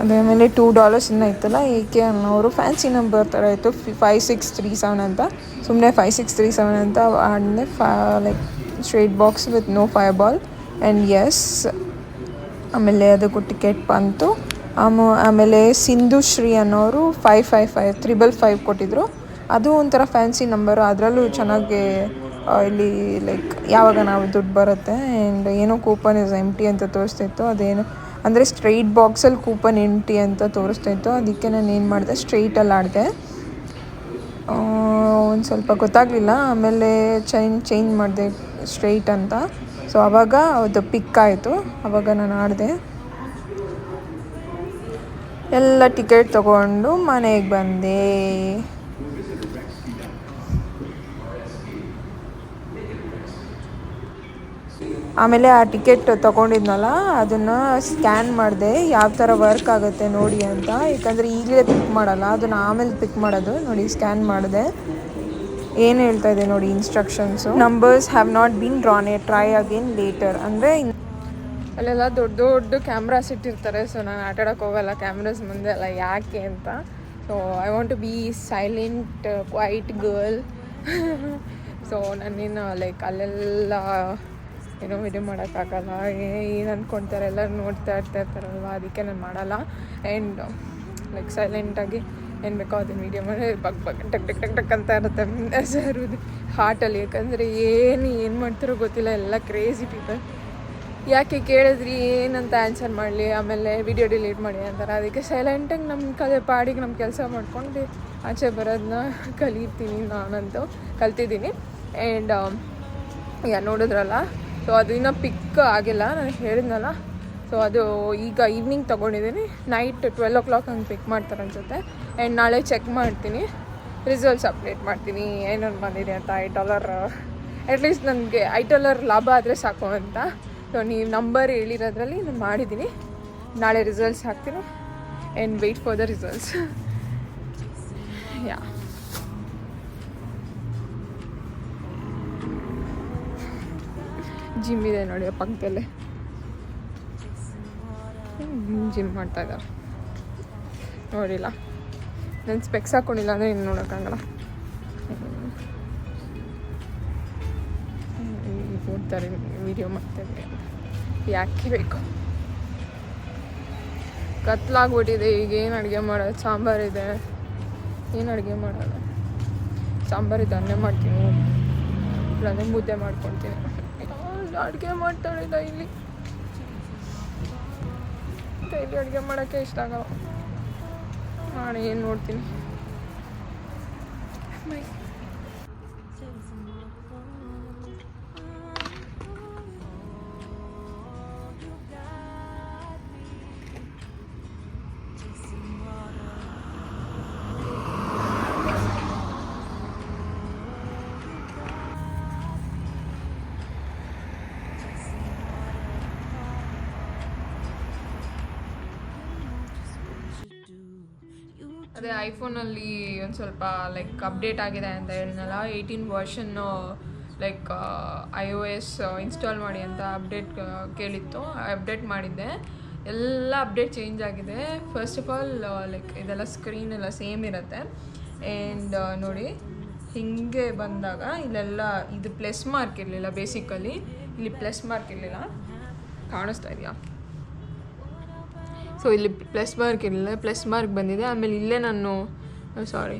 ಅದಾದಮೇಲೆ ಟೂ ಡಾಲರ್ಸ್ ಇನ್ನೂ ಇತ್ತಲ್ಲ, ಏಕೆ ಅನ್ನೋರು ಫ್ಯಾನ್ಸಿ ನಂಬರ್ ಥರ ಇತ್ತು ಫೈವ್ ಸಿಕ್ಸ್ ತ್ರೀ ಸೆವೆನ್ ಅಂತ. ಸುಮ್ಮನೆ ಫೈವ್ ಸಿಕ್ಸ್ ತ್ರೀ ಸೆವೆನ್ ಅಂತ ಆಡಿದೆ five like straight box with no fire ball and yes ಆಮೇಲೆ ಅದಕ್ಕೂ ಟಿಕೆಟ್ ಬಂತು. ಆಮ ಆಮೇಲೆ ಸಿಂಧು ಶ್ರೀ ಅನ್ನೋರು five five five triple five ಕೊಟ್ಟಿದ್ರು. ಅದು ಒಂಥರ ಫ್ಯಾನ್ಸಿ ನಂಬರು ಅದರಲ್ಲೂ ಚೆನ್ನಾಗಿ ಇಲ್ಲಿ ಲೈಕ್ ಯಾವಾಗ ನಾವು ದುಡ್ಡು ಬರುತ್ತೆ ಆ್ಯಂಡ್ ಏನೋ ಕೂಪನ್ ಇಸ್ ಎಂಟಿ ಅಂತ ತೋರಿಸ್ತಿತ್ತು, ಅದೇನು ಅಂದರೆ ಸ್ಟ್ರೈಟ್ ಬಾಕ್ಸಲ್ಲಿ ಕೂಪನ್ ಎಂಟಿ ಅಂತ ತೋರಿಸ್ತಾ ಇತ್ತು. ಅದಕ್ಕೆ ನಾನು ಏನು ಮಾಡಿದೆ? ಸ್ಟ್ರೈಟಲ್ಲಿ ಆಡಿದೆ. ಒಂದು ಸ್ವಲ್ಪ ಗೊತ್ತಾಗಲಿಲ್ಲ. ಆಮೇಲೆ ಚೈನ್ ಚೇಂಜ್ ಮಾಡಿದೆ ಸ್ಟ್ರೈಟ್ ಅಂತ. ಸೊ ಆವಾಗ ಅದು ಪಿಕ್ ಆಯಿತು. ಆವಾಗ ನಾನು ಆಡಿದೆ. ಎಲ್ಲ ಟಿಕೆಟ್ ತಗೊಂಡು ಮನೆಗೆ ಬಂದೆ. ಆಮೇಲೆ ಆ ಟಿಕೆಟ್ ತೊಗೊಂಡಿದ್ನಲ್ಲ, ಅದನ್ನು ಸ್ಕ್ಯಾನ್ ಮಾಡಿದೆ, ಯಾವ ಥರ ವರ್ಕ್ ಆಗುತ್ತೆ ನೋಡಿ ಅಂತ. ಯಾಕಂದರೆ ಈಗಲೇ ಪಿಕ್ ಮಾಡಲ್ಲ, ಅದನ್ನು ಆಮೇಲೆ ಪಿಕ್ ಮಾಡೋದು. ನೋಡಿ ಸ್ಕ್ಯಾನ್ ಮಾಡಿದೆ. ಏನು ಹೇಳ್ತಾ ಇದೆ ನೋಡಿ instructions numbers have not been drawn a try again later ಅಂದರೆ ಅಲ್ಲೆಲ್ಲ ದೊಡ್ಡ ದೊಡ್ಡ ಕ್ಯಾಮ್ರಾಸ್ ಇಟ್ಟಿರ್ತಾರೆ. ಸೊ ನಾನು ಆಟ ಆಡೋಕೆ ಹೋಗಲ್ಲ. ಕ್ಯಾಮ್ರಾಸ್ ಮುಂದೆ ಅಲ್ಲ, ಯಾಕೆ ಅಂತ. So I want to be silent quiet girl so ನಾನೇನು ಲೈಕ್ ಅಲ್ಲೆಲ್ಲ ಏನೋ ಇದು ಮಾಡೋಕ್ಕಾಗಲ್ಲ. ಏನು ಅಂದ್ಕೊಳ್ತಾರೆ ಎಲ್ಲರೂ ನೋಡ್ತಾ ಇರ್ತಾ ಇರ್ತಾರಲ್ವ? ಅದಕ್ಕೆ ನಾನು ಮಾಡಲ್ಲ. ಆ್ಯಂಡ್ ಲೈಕ್ ಸೈಲೆಂಟಾಗಿ ಏನು ಬೇಕೋ ಅದನ್ನು ವೀಡಿಯೋ ಮಾಡಿ ಬಗ್ ಬಗ್ ಟಕ್ ಟಕ್ ಟಕ್ ಟಕ್ ಅಂತ ಇರುತ್ತೆ. ಸರ್ ಹಾರ್ಟಲ್ಲಿ ಯಾಕಂದರೆ ಏನು ಏನು ಮಾಡ್ತಾರೋ ಗೊತ್ತಿಲ್ಲ. ಎಲ್ಲ ಕ್ರೇಜಿ ಪೀಪಲ್ ಯಾಕೆ ಕೇಳಿದ್ರಿ? ಏನಂತ ಆನ್ಸರ್ ಮಾಡಲಿ? ಆಮೇಲೆ ವಿಡಿಯೋ ಡಿಲೀಟ್ ಮಾಡಿ ಅಂತಾರೆ. ಅದಕ್ಕೆ ಸೈಲೆಂಟಾಗಿ ನಮ್ಮ ಕಲೆ, ಪಾಡಿಗೆ ನಮ್ಮ ಕೆಲಸ ಮಾಡ್ಕೊಂಡು ಆಚೆ ಬರೋದನ್ನ ಕಲಿತೀನಿ ನಾನಂತೂ. ಕಲ್ತಿದ್ದೀನಿ. ಆ್ಯಂಡ್ ಯಾ, ನೋಡಿದ್ರಲ್ಲ? ಸೊ ಅದು ಇನ್ನೂ ಪಿಕ್ ಆಗಿಲ್ಲ. ನಾನು ಹೇಳಿದ್ನಲ್ಲ. ಸೊ ಅದು ಈಗ ಈವ್ನಿಂಗ್ ತೊಗೊಂಡಿದ್ದೀನಿ. ನೈಟ್ ಟ್ವೆಲ್ ಓ ಕ್ಲಾಕ್ ಹಂಗೆ ಪಿಕ್ ಮಾಡ್ತಾರೆ ಅನ್ಸುತ್ತೆ. ಆ್ಯಂಡ್ ನಾಳೆ ಚೆಕ್ ಮಾಡ್ತೀನಿ. ರಿಸಲ್ಟ್ಸ್ ಅಪ್ಡೇಟ್ ಮಾಡ್ತೀನಿ. ಏನೇನು ಬಂದಿದೆ ಅಂತ ಐ ಡಾಲರ್ ಅಟ್ಲೀಸ್ಟ್ ನನಗೆ ಐ ಡಾಲರ್ ಲಾಭ ಆದರೆ ಸಾಕು ಅಂತ. ಸೊ ನೀವು ನಂಬರ್ ಹೇಳಿರೋದ್ರಲ್ಲಿ ನಾನು ಮಾಡಿದ್ದೀನಿ. ನಾಳೆ ರಿಸಲ್ಟ್ಸ್ ಹಾಕ್ತೀನಿ. And wait for the results yeah gym ಇದೆ ನೋಡಿ ಪಕ್ಕದಲ್ಲೇ. ಜಿಮ್ ಮಾಡ್ತಾ ಇದ್ದಾರೆ ನೋಡಿಲ್ಲ. ನಾನು ಸ್ಪೆಕ್ಸ್ ಹಾಕೊಂಡಿಲ್ಲ ಅಂದರೆ ಇನ್ನು ನೋಡೋಕ್ಕಾಗಲ್ಲ ನೋಡ್ತಾರೆ ವಿಡಿಯೋ ಮಾಡ್ತಾರೆ ಯಾಕೆ ಬೇಕು? ಕತ್ಲಾಗ್ಬಿಟ್ಟಿದೆ, ಈಗ ಏನು ಅಡುಗೆ ಮಾಡೋದು? ಸಾಂಬಾರಿದೆ ಏನು ಅಡುಗೆ ಮಾಡೋದು? ಸಾಂಬಾರಿದೆ ಅನ್ನೇ ಮಾಡ್ತೀನಿ. ಇಲ್ಲಾಂದ್ರೆ ಮುದ್ದೆ ಮಾಡ್ಕೊಳ್ತೀನಿ ಅಡುಗೆ ಮಾಡ್ತಾಳೆ ಡೈಲಿ ಡೈಲಿ ಅಡುಗೆ ಮಾಡೋಕ್ಕೆ ಇಷ್ಟ ಆಗಲ್ಲ. ನಾನು ಏನು ನೋಡ್ತೀನಿ. ಬೈ ಅದೇ ಐಫೋನಲ್ಲಿ ಒಂದು ಸ್ವಲ್ಪ ಲೈಕ್ ಅಪ್ಡೇಟ್ ಆಗಿದೆ ಅಂತ ಹೇಳಿದ್ನಲ್ಲ eighteen ವರ್ಷನ್ನು like I O S install ಮಾಡಿ ಅಂತ ಅಪ್ಡೇಟ್ ಕೇಳಿತ್ತು ಅಪ್ಡೇಟ್ ಮಾಡಿದ್ದೆ. ಎಲ್ಲ ಅಪ್ಡೇಟ್ ಚೇಂಜ್ ಆಗಿದೆ. ಫಸ್ಟ್ ಆಫ್ ಆಲ್ ಲೈಕ್ ಇದೆಲ್ಲ ಸ್ಕ್ರೀನ್ ಎಲ್ಲ ಸೇಮ್ ಇರುತ್ತೆ. ಆ್ಯಂಡ್ ನೋಡಿ, ಹೀಗೆ ಬಂದಾಗ ಇಲ್ಲೆಲ್ಲ ಇದು ಪ್ಲಸ್ ಮಾರ್ಕ್ ಇರಲಿಲ್ಲ ಬೇಸಿಕಲಿ ಇಲ್ಲಿ ಪ್ಲಸ್ ಮಾರ್ಕ್ ಇರಲಿಲ್ಲ. ಕಾಣಿಸ್ತಾ ಇದೆಯಾ? ಸೊ ಇಲ್ಲಿ ಪ್ಲಸ್ ಮಾರ್ಕ್ ಇರಲಿಲ್ಲ ಪ್ಲಸ್ ಮಾರ್ಕ್ ಬಂದಿದೆ. ಆಮೇಲೆ ಇಲ್ಲೇ ನಾನು ಸಾರಿ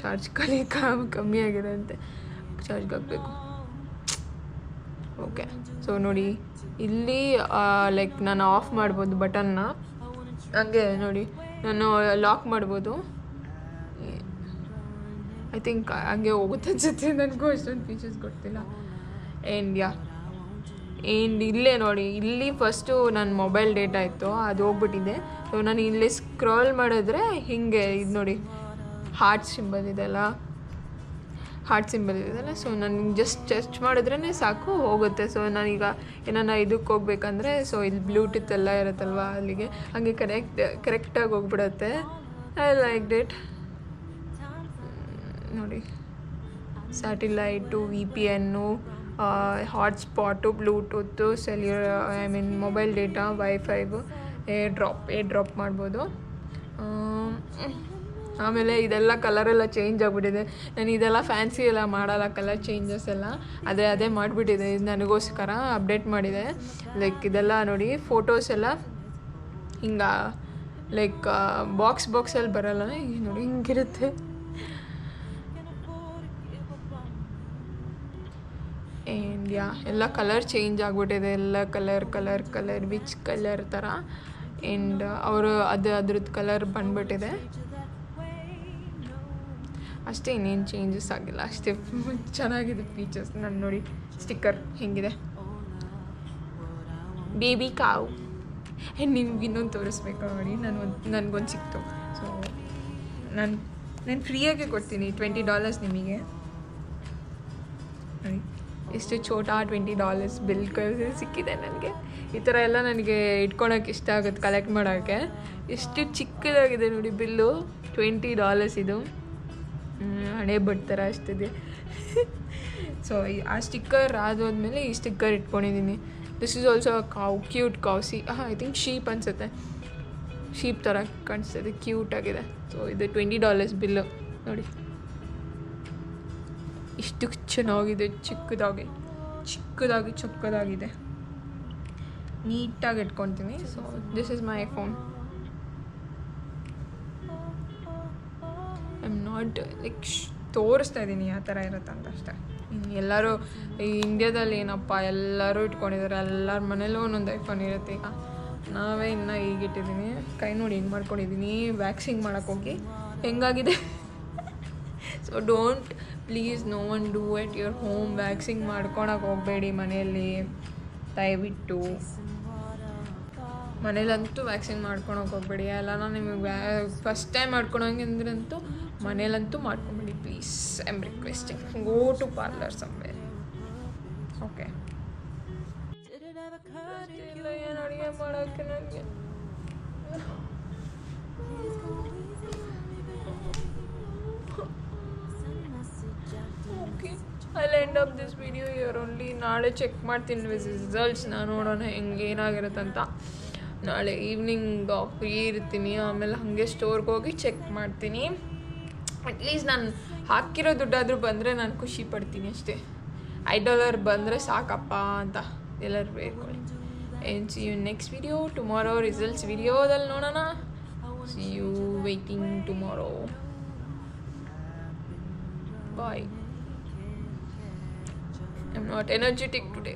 ಚಾರ್ಜ್ ಕಲಿ ಕಮ್ಮಿ ಆಗಿದೆ ಅಂತೆ. ಚಾರ್ಜ್ಗೆ ಹಾಕಬೇಕು. ಓಕೆ ಸೊ ನೋಡಿ, ಇಲ್ಲಿ ಲೈಕ್ ನಾನು ಆಫ್ ಮಾಡ್ಬೋದು ಬಟನ್ನ ಹಂಗೆ, ನೋಡಿ, ನಾನು ಲಾಕ್ ಮಾಡ್ಬೋದು. ಐ ಥಿಂಕ್ ಹಂಗೆ ಹೋಗುತ್ತೆ ಅನ್ಸುತ್ತೆ. ನನಗೂ ಅಷ್ಟೊಂದು ಫೀಚರ್ಸ್ ಗೊತ್ತಿಲ್ಲ. ಆ್ಯಂಡ್ ಯಾ ಆ್ಯಂಡ್ ಇಲ್ಲೇ ನೋಡಿ, ಇಲ್ಲಿ ಫಸ್ಟು ನನ್ನ ಮೊಬೈಲ್ ಡೇಟಾ ಇತ್ತು, ಅದು ಹೋಗ್ಬಿಟ್ಟಿದೆ. ಸೊ ನಾನು ಇಲ್ಲಿ ಸ್ಕ್ರಾಲ್ ಮಾಡಿದ್ರೆ ಹಿಂಗೆ, ಇದು ನೋಡಿ ಹಾರ್ಟ್ ಸಿಂಬಲ್ ಇದೆಲ್ಲ ಹಾರ್ಟ್ ಸಿಂಬಲ್ ಇದೆಯಲ್ಲ ಸೊ ನಾನು ಜಸ್ಟ್ ಟಚ್ ಮಾಡಿದ್ರೇ ಸಾಕು, ಹೋಗುತ್ತೆ. ಸೊ ನಾನೀಗ ಏನಾನ ಇದಕ್ಕೆ ಹೋಗ್ಬೇಕಂದ್ರೆ ಸೊ ಇಲ್ಲಿ ಬ್ಲೂಟೂತ್ ಎಲ್ಲ ಇರುತ್ತಲ್ವ ಅಲ್ಲಿಗೆ, ಹಂಗೆ ಕರೆಕ್ಟ್ ಕರೆಕ್ಟಾಗಿ ಹೋಗ್ಬಿಡತ್ತೆ. ಐ ಲೈಕ್ ಡೇಟ್ ನೋಡಿ satellite V P N hotspot bluetooth cellular I mean mobile data wifi AirDrop AirDrop ಮಾಡ್ಬೋದು ಆಮೇಲೆ ಇದೆಲ್ಲ ಕಲರೆಲ್ಲ ಚೇಂಜ್ ಆಗಿಬಿಟ್ಟಿದೆ. ನಾನು ಇದೆಲ್ಲ ಫ್ಯಾನ್ಸಿ ಎಲ್ಲ ಮಾಡಲ್ಲ ಕಲರ್ ಚೇಂಜಸ್ ಎಲ್ಲ. ಅದೇ ಅದೇ ಮಾಡಿಬಿಟ್ಟಿದೆ. ಇದು ನನಗೋಸ್ಕರ ಅಪ್ಡೇಟ್ ಮಾಡಿದೆ. ಲೈಕ್ ಇದೆಲ್ಲ ನೋಡಿ ಫೋಟೋಸ್ ಎಲ್ಲ ಹಿಂಗೆ ಲೈಕ್ ಬಾಕ್ಸ್ ಬಾಕ್ಸಲ್ಲಿ ಬರಲ್ಲ. ನೋಡಿ ಹಿಂಗಿರುತ್ತೆ. ಆ್ಯಂಡ್ ಯಾ ಎಲ್ಲ ಕಲರ್ ಚೇಂಜ್ ಆಗಿಬಿಟ್ಟಿದೆ. ಎಲ್ಲ colour colour colour which colour ಥರ ಆ್ಯಂಡ್ ಅವರು ಅದು ಅದ್ರದ್ದು ಕಲರ್ ಬಂದ್ಬಿಟ್ಟಿದೆ. ಅಷ್ಟೇ ಇನ್ನೇನು ಚೇಂಜಸ್ ಆಗಿಲ್ಲ. ಅಷ್ಟೇ ಚೆನ್ನಾಗಿದೆ ಫೀಚರ್ಸ್ ನಾನು ನೋಡಿ ಸ್ಟಿಕ್ಕರ್ ಹೆಂಗಿದೆ? ಬೇಬಿ ಕಾವು ನಿಮ್ಗೆ ಇನ್ನೊಂದು ತೋರಿಸ್ಬೇಕು ನೋಡಿ. ನಾನು ನನಗೊಂದು ಸಿಕ್ತು. ಸೊ ನಾನು ನಾನು ಫ್ರೀಯಾಗೆ ಕೊಡ್ತೀನಿ. ಟ್ವೆಂಟಿ ಡಾಲರ್ಸ್ ನಿಮಗೆ. ನೋಡಿ ಚೋಟಾ ಟ್ವೆಂಟಿ ಡಾಲರ್ಸ್ ಬಿಲ್ ಸಿಕ್ಕಿದೆ ನನಗೆ. ಈ ಥರ ಎಲ್ಲ ನನಗೆ ಇಟ್ಕೊಳಕ್ಕೆ ಇಷ್ಟ ಆಗುತ್ತೆ ಕಲೆಕ್ಟ್ ಮಾಡೋಕ್ಕೆ. ಎಷ್ಟು ಚಿಕ್ಕದಾಗಿದೆ ನೋಡಿ ಬಿಲ್ಲು, ಟ್ವೆಂಟಿ ಡಾಲರ್ಸ್ ಇದು. ಹಣೆ ಬಡ್ತಾರ ಅಷ್ಟಿದೆ. ಸೊ ಆ ಸ್ಟಿಕ್ಕರ್ ಆದೋದ್ಮೇಲೆ ಈ ಸ್ಟಿಕ್ಕರ್ ಇಟ್ಕೊಂಡಿದ್ದೀನಿ. This is also cow cute cow see ಹಾಂ ಐ ಥಿಂಕ್ ಶೀಪ್ ಅನಿಸುತ್ತೆ. ಶೀಪ್ ಥರ ಕಾಣಿಸ್ತದೆ ಕ್ಯೂಟಾಗಿದೆ ಸೊ ಇದು ಟ್ವೆಂಟಿ ಡಾಲರ್ಸ್ ಬಿಲ್ಲು. ನೋಡಿ. ಇಷ್ಟು ಚೆನ್ನಾಗಿದೆ, ಚಿಕ್ಕದಾಗಿ ಚಿಕ್ಕದಾಗಿ, ಚಿಕ್ಕದಾಗಿದೆ. ನೀಟಾಗಿ ಇಟ್ಕೊತೀನಿ so this is my phone I am not like ತೋರಿಸ್ತಾ ಇದ್ದೀನಿ ಯಾವ ಥರ ಇರುತ್ತೆ ಅಂತ ಅಷ್ಟೇ. ಎಲ್ಲರೂ, ಈ ಇಂಡ್ಯಾದಲ್ಲಿ ಏನಪ್ಪ, ಎಲ್ಲರೂ ಇಟ್ಕೊಂಡಿದ್ದಾರೆ. ಎಲ್ಲರ ಮನೇಲೂ ಒಂದೊಂದು ಐಫೋನ್ ಇರುತ್ತೆ. ಈಗ ನಾವೇ ಇನ್ನೂ ಈಗ ಇಟ್ಟಿದ್ದೀನಿ ಕೈ ನೋಡಿ ಹಿಂಗೆ ಮಾಡ್ಕೊಂಡಿದ್ದೀನಿ ವ್ಯಾಕ್ಸಿಂಗ್ ಮಾಡೋಕ್ಕೋಗಿ ಹೆಂಗಾಗಿದೆ? So don't please no one do at your home waxing ಮಾಡ್ಕೊಳಕ್ಕೆ ಹೋಗಬೇಡಿ ಮನೆಯಲ್ಲಿ. ದಯವಿಟ್ಟು. ಮನೇಲಂತೂ ವ್ಯಾಕ್ಸಿನ್ ಮಾಡ್ಕೊಳಕ್ಕೆ ಹೋಗ್ಬೇಡಿ. ಎಲ್ಲ ನಿಮಗೆ ವ್ಯಾ ಫಸ್ಟ್ ಟೈಮ್ ಮಾಡ್ಕೊಳಂಗೆ ಅಂದ್ರಂತೂ ಮನೇಲಂತೂ ಮಾಡ್ಕೊಬೇಡಿ please I am requesting go to parlour somewhere okay ಏನು ಅಡುಗೆ ಮಾಡೋಕ್ಕೆ ನನಗೆ message I end of this video here only ನಾಳೆ ಚೆಕ್ ಮಾಡ್ತೀನಿ ರಿಸಲ್ಟ್ಸ್ನ ನೋಡೋಣ ಹೆಂಗೆ ಏನಾಗಿರುತ್ತಂತ. ನಾಳೆ ಈವ್ನಿಂಗ್ ಫ್ರೀ ಇರ್ತೀನಿ. ಆಮೇಲೆ ಹಾಗೆ ಸ್ಟೋರ್ಗೆ ಹೋಗಿ ಚೆಕ್ ಮಾಡ್ತೀನಿ. ಅಟ್ಲೀಸ್ಟ್ ನಾನು ಹಾಕಿರೋ ದುಡ್ಡಾದರೂ ಬಂದರೆ ನಾನು ಖುಷಿ ಪಡ್ತೀನಿ ಅಷ್ಟೇ. ಐ ಡಾಲರ್ ಬಂದರೆ ಸಾಕಪ್ಪ ಅಂತ ಎಲ್ಲರೂ ಬೇಡ್ಕೊಳ್ಳಿ. ಏನು see you next video tomorrow results ವಿಡಿಯೋದಲ್ಲಿ ನೋಡೋಣ. See you waiting tomorrow bye I am not energetic today